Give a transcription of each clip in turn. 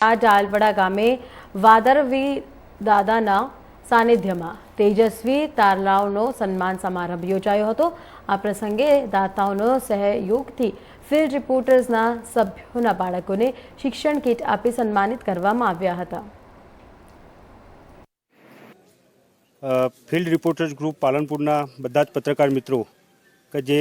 આ ડાલવડા ગામે વાદરવી દાદાના સાનિધ્યમાં તેજસ્વી તારલાઓનો સન્માન સમારંભ યોજાયો હતો. આ પ્રસંગે દાતાઓનો સહયોગથી ફિલ્ડ રિપોર્ટર્સના સભ્યોના બાળકોને શિક્ષણ કીટ આપી સન્માનિત કરવામાં આવ્યા હતા. ફિલ્ડ રિપોર્ટર્સ ગ્રુપ પાલનપુરના બધા જ પત્રકાર મિત્રો કે જે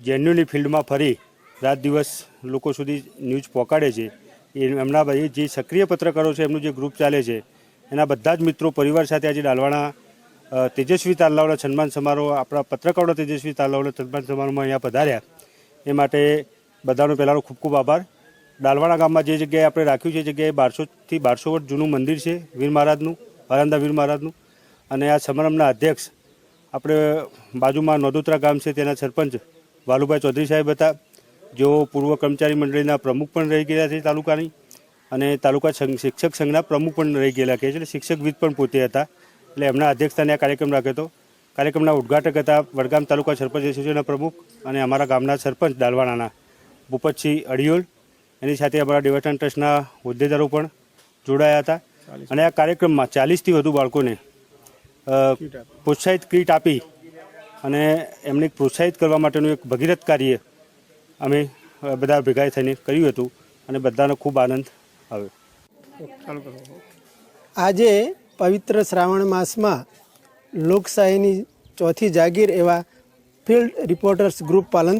જેન્યુઅલી ફિલ્ડમાં ફરી રાત દિવસ લોકો સુધી ન્યૂઝ પહોંચાડે છે એમના ભાઈ જે સક્રિય પત્રકારો છે, એમનું જે ગ્રુપ ચાલે છે, એના બધા જ મિત્રો પરિવાર સાથે આજે ડાલવાણા તેજસ્વી તાલાવના સન્માન સમારોહ, આપણા પત્રકારોના તેજસ્વી તાલાવના સન્માન સમારોહમાં અહીંયા પધાર્યા. એ માટે બધાનો પહેલાંનો ખૂબ ખૂબ આભાર. ડાલવાણા ગામમાં જે જગ્યાએ આપણે રાખ્યું છે જગ્યાએ બારસોથી બારસો વર્ષ જૂનું મંદિર છે, વીર મહારાજનું હરાંદા વીર મહારાજનું. અને આ સમારંભના અધ્યક્ષ આપણે બાજુમાં નોદોત્રા ગામ છે, તેના સરપંચ વાલુભાઈ ચૌધરી સાહેબ હતા. જેઓ પૂર્વ કર્મચારી મંડળીના પ્રમુખ પણ રહી ગયેલા છે તાલુકાની અને તાલુકા સંઘ શિક્ષક સંઘના પ્રમુખ પણ રહી ગયેલા કે છે. એટલે શિક્ષકવિદ પણ પોતે હતા. એટલે એમના અધ્યક્ષસ્થાને આ કાર્યક્રમ રાખ્યો હતો. કાર્યક્રમના ઉદ્ઘાટક હતા વડગામ તાલુકા સરપંચ એસોસિએશનના પ્રમુખ અને અમારા ગામના સરપંચ દાલવાણાના ભૂપતસિંહ અડિયોલ. એની સાથે અમારા ડેવટન ટ્રસ્ટના હોદ્દેદારો પણ જોડાયા હતા. અને આ કાર્યક્રમમાં ચાલીસથી વધુ બાળકોને પ્રોત્સાહિત કીટ આપી અને એમને પ્રોત્સાહિત કરવા માટેનું એક ભગીરથ કાર્ય અમે બધા ભેગા થઈને કર્યું હતું અને બધાનો ખૂબ આનંદ આવ્યો. આજે પવિત્ર શ્રાવણ માસમાં લોકશાહીની ચોથી જાગીર એવા ફિલ્ડ રિપોર્ટર્સ ગ્રુપ પાલન